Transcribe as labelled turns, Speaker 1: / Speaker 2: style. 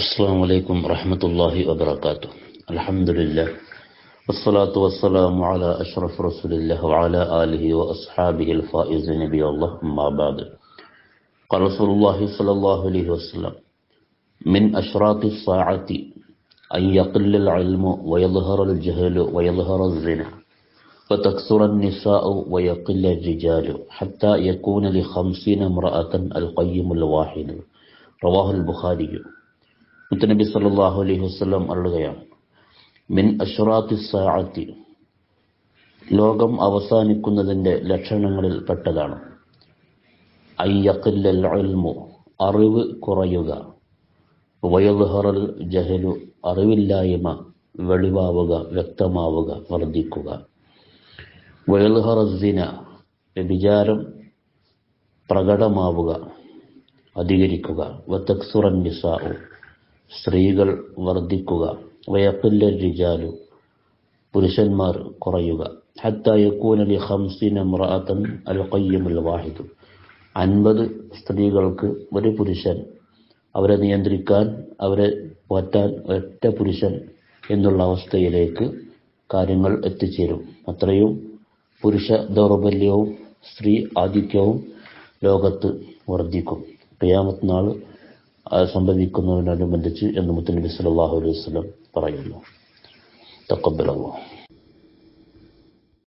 Speaker 1: السلام عليكم ورحمة الله وبركاته الحمد لله والصلاة والسلام على أشرف رسول الله وعلى آله وأصحابه الفائزين بي الله أما بعد قال رسول الله صلى الله عليه وسلم من أشراط الساعة أن يقل العلم ويظهر الجهل ويظهر الزنا وتكثر النساء ويقل الرجال حتى يكون لخمسين امرأة القيم الواحد رواه البخاري മുത്തനബി സല്ലാഹു അലൈഹി വസ്ലം അരുളുകയാണ്. മിൻ അഷുറാത്തി സാഅത്തി. ലോകം അവസാനിക്കുന്നതിന്റെ ലക്ഷണങ്ങളിൽ പെട്ടതാണ്. അറിവ് കുറയുക. ജഹലു അറിവില്ലായ്മ വെളിവാവുക വ്യക്തമാവുക വർദ്ധിക്കുക. വയൽഹറസിന വ്യഭിചാരം പ്രകടമാവുക അധികരിക്കുക. വത്തക്സുറൻ നിസാഉ. സ്ത്രീകൾ വർദ്ധിക്കുക. വയക്കില്ല രിജാലു. പുരുഷന്മാർ കുറയുക. ഹത്തായക്കൂനലി ഹംസീന മുറാത്തൻ അൽ കയ്യമുൽ വാഹിദു അൻപത് സ്ത്രീകൾക്ക് ഒരു പുരുഷൻ. അവരെ നിയന്ത്രിക്കാൻ അവരെ പോറ്റാൻ ഒറ്റ പുരുഷൻ എന്നുള്ള അവസ്ഥയിലേക്ക് കാര്യങ്ങൾ എത്തിച്ചേരും. അത്രയും പുരുഷ ദൗർബല്യവും സ്ത്രീ ആധിക്യവും ലോകത്ത് വർദ്ധിക്കും. ഖിയാമത്ത് നാൾ സംഭവിക്കുന്നതിനോടനുബന്ധിച്ച് എന്ന് മുത്തനബി സല്ലല്ലാഹു അലൈഹി വസല്ലം പറയുന്നു. തക്കബലല്ലാഹു